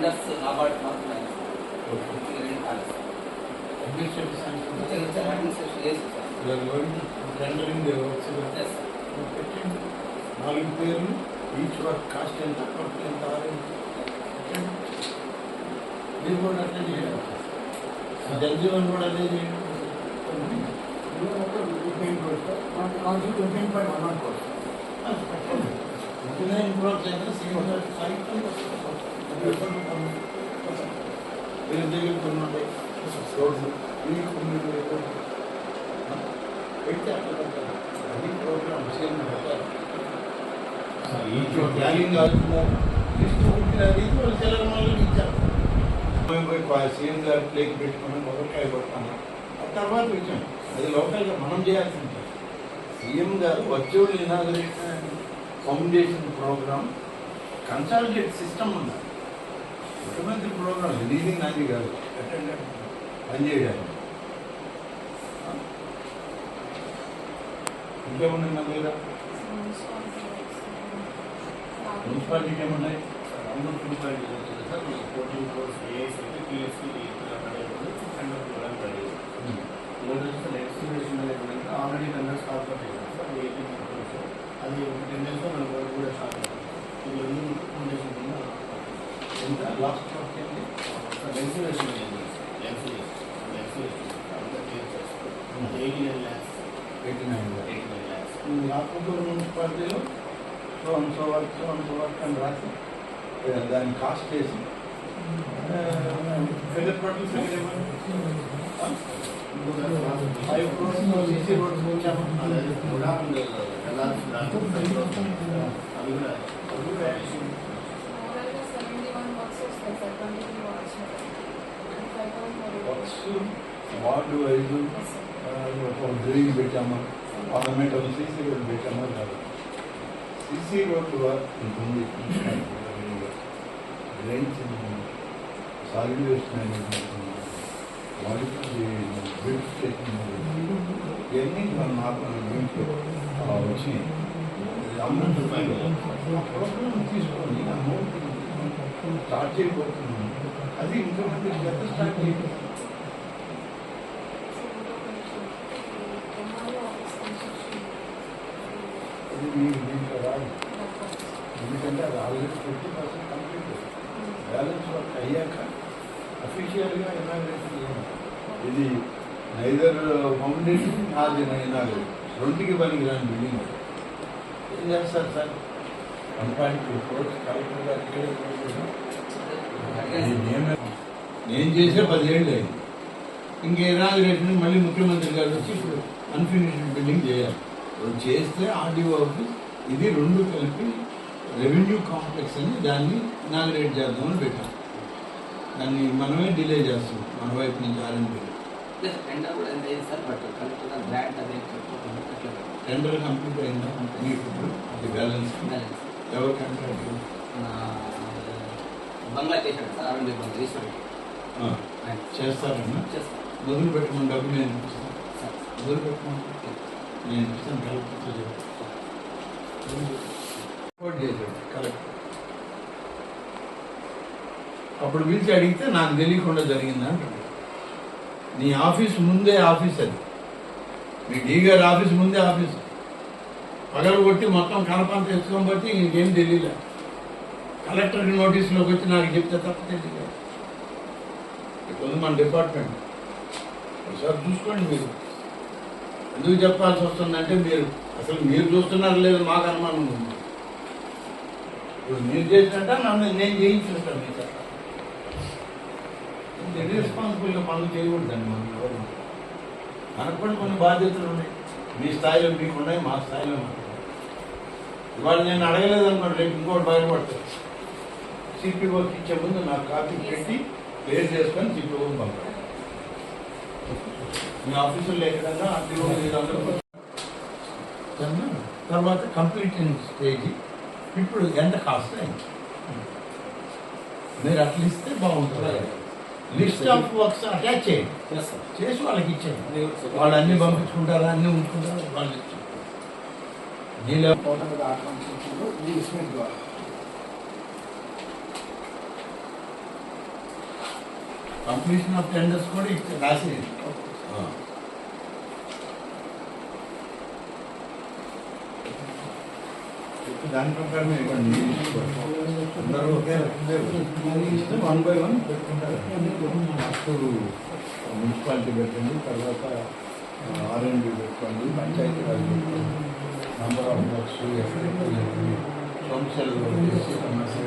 Tenders NABARD మాత్రమే రెండు కాలేదు అడ్మినిస్ట్రేటివ్ సైన్స్ వచ్చే వచ్చే అడ్మినిస్ట్రేషన్ లేదు సార్ టెండరింగ్ వచ్చింది Yes, sir. పెట్టండి నాలుగు పేర్లు ఈచ్ వర్క్ కాస్ట్ ఎంత వర్క్ ఎంత పెట్టండి. మీరు కూడా అట్లా చేయాలి జల్జీవన్ కూడా అదే చేయండి అది పెట్టండి. ఉంటేనే ఇంప్రూవ్ చేయాలి సీఎం గారు సాహిత్యం రోడ్లు పెడితే అది సీఎం ప్లానింగ్ అవుతున్నారు లిస్ట్ అది వాళ్ళు తెలంగాణలో ఇచ్చారు పోయి సీఎం గారి ప్లేక్ పెట్టుకుని మొదటికాయ కొట్టాను ఆ తర్వాత ఇచ్చాం అది లోకల్గా మనం చేయాల్సి ఉంటుంది సీఎం గారు virtual inauguration foundation programme consolidate system ఉన్నారు ముఖ్యమంత్రి ప్రోగ్రామ్ లీడింగ్ నాది కాదు అటెండ్ పనిచేయడానికి ఇంకేమున్నాయి మన దగ్గర మున్సిపాలిటీకి ఏమున్నాయి? అమృత్ మున్సిపాలిటీ వచ్చింది సార్ మనకి ఫోర్టీన్ క్రోర్స్ ఏఎస్ అయితే పిఎస్సి టెండర్ ప్రోగ్రామ్ రెడీ మూడు వచ్చేసి estimation management already tender start అవుతాయి సార్ ఎయిటీన్ క్రోర్స్ అది ఒక టెన్ డేస్లో మనకు వర్క్ కూడా స్టార్ట్ అవుతుంది ఇది రెండు ఫౌండేషన్ కింద ఎంత లాస్ట్ వర్క్ ఏంటి ఎక్స్టిమేషన్ మేనేజ్మెంట్ ఎన్సీఎస్ ఎన్సీఎస్ అంతా క్లియర్ చేస్తాం eighty nine lakhs eighty nine eighty nine lakhs Atmakur మున్సిపాలిటీలో so so work so so work అని రాసి దాన్ని కాస్ట్ చేసి. ఫిగర్ పట్ల figure five crores CC roads వచ్చాము. అదే కూడా అవి కూడా వార్డు వైజ్ ఒక డ్రైన్ పెట్టామా? పార్లమెంట్ సీసీ రోడ్ పెట్టామా? కాదు. సీసీ రోడ్ వర్క్ ఉంటుంది drains solid waste management water ఇవన్నీ దీంట్లో వచ్చి అమౌంట్ ప్రోగ్రామ్ తీసుకొని అమౌంట్ స్టార్ట్ చేయబోతున్నాం అది ఇంకొకటి పెద్ద స్టార్ట్ చేయాలి మీరు దీంట్లో రాదు ఎందుకంటే అది already fifty percent complete balance work అయ్యాక అఫీషియల్గా ఇనాగ్రేషన్ చేయాలి. ఇది నైదర్ ఫౌండేషన్ నాది ఇనాగ్రేషన్ రెండుకి పనికి రాని బిల్డింగ్ ఏం చేస్తారు sir? One point two crores collector గారు నేను చేసే పదిహేళ్ళు అయింది. ఇంక ఇనాగ్రేషన్ మళ్ళీ ముఖ్యమంత్రి గారు వచ్చి ఇప్పుడు అన్ఫినిష్డ్ బిల్డింగ్ చేయాలి. చేస్తే ఆర్డీఓ ఆఫీస్ ఇది రెండు కలిపి రెవెన్యూ కాంప్లెక్స్ అని దాన్ని ఇనాగ్రేట్ చేద్దామని పెట్టాం. దాన్ని మనమే డిలే చేస్తాం మన వైపు నుంచి ఆర్ఎంపీ టెండర్ కంప్లీట్ అయిందా ఇప్పుడు అది బ్యాలెన్స్ ఎవరు కాంట్రాక్ట్ నా బంగ్లా చేశాడు సార్ అరవై బంగ్లా ఈశ్వరుడు ఆయన చేస్తారన్నా? చేస్తాను మొదలు పెట్టమని డబ్బు నేను మొదలు పెట్టమని? అప్పుడు పిలిచి అడిగితే నాకు తెలియకుండా జరిగింది అంటాడు నీ ఆఫీస్ ముందే ఆఫీస్ అది. మీ డీ గారి ఆఫీస్ ముందే ఆఫీస్. పగలు కొట్టి మొత్తం కనపం తెచ్చుకొని బట్టి ఇంకేం తెలియలే. కలెక్టర్కి నోటీసులోకి వచ్చి నాకు చెప్తే తప్ప తెలియదు ఇప్పుడు మన డిపార్ట్మెంట్. ఒకసారి చూసుకోండి మీరు. ఎందుకు చెప్పాల్సి వస్తుందంటే మీరు అసలు మీరు చూస్తున్నారు లేదు మాకు అనుమానం ఉంది. ఇప్పుడు మీరు చేసినట్ట నన్ను నేను చేయించినట్టు మీ చేత రెస్పాన్సిబుల్గా పనులు చేయకూడదండి మనం ఎవరు. మనకు కూడా కొన్ని బాధ్యతలు ఉన్నాయి. మీ స్థాయిలో మీకు ఉన్నాయి మా స్థాయిలో మాకు. ఇవాళ నేను అడగలేదు అనుకోండి రేపు ఇంకోటి బయటపడతాడు సిపిఓకి ఇచ్చే ముందు నాకు కాపీ పెట్టి క్లియర్ చేసుకొని సిపిఓకి పంపాలి. మీ ఆఫీసులో తర్వాత కంప్లీటింగ్ స్టేజ్. ఇప్పుడు ఎంత కాస్ట్ అయింది. మీరు అట్లా ఇస్తే బాగుంటుంది. లిస్ట్ ఆఫ్ వర్క్స్ అటాచ్ చేయండి. చేసి వాళ్ళకి ఇచ్చేయండి. వాళ్ళు అన్ని పంపించుకుంటారా అన్ని ఉంచుకుంటారా వాళ్ళు ఇచ్చారు దీనిలో కంప్లీషన్ ఆఫ్ టెండర్స్ కూడా ఇచ్చి రాసి దాని ప్రకారమే ఇవ్వండి. అందరూ ఒకే వన్ బై వన్ పెట్టుకుంటారు. మున్సిపాలిటీ పెట్టండి తర్వాత ఆర్ఎండ్బి పెట్టుకోండి పంచాయతీ రాజ్ పెట్టుకోండి. నంబర్ ఆఫ్ వర్క్స్ సమస్యలు చేసి సమస్య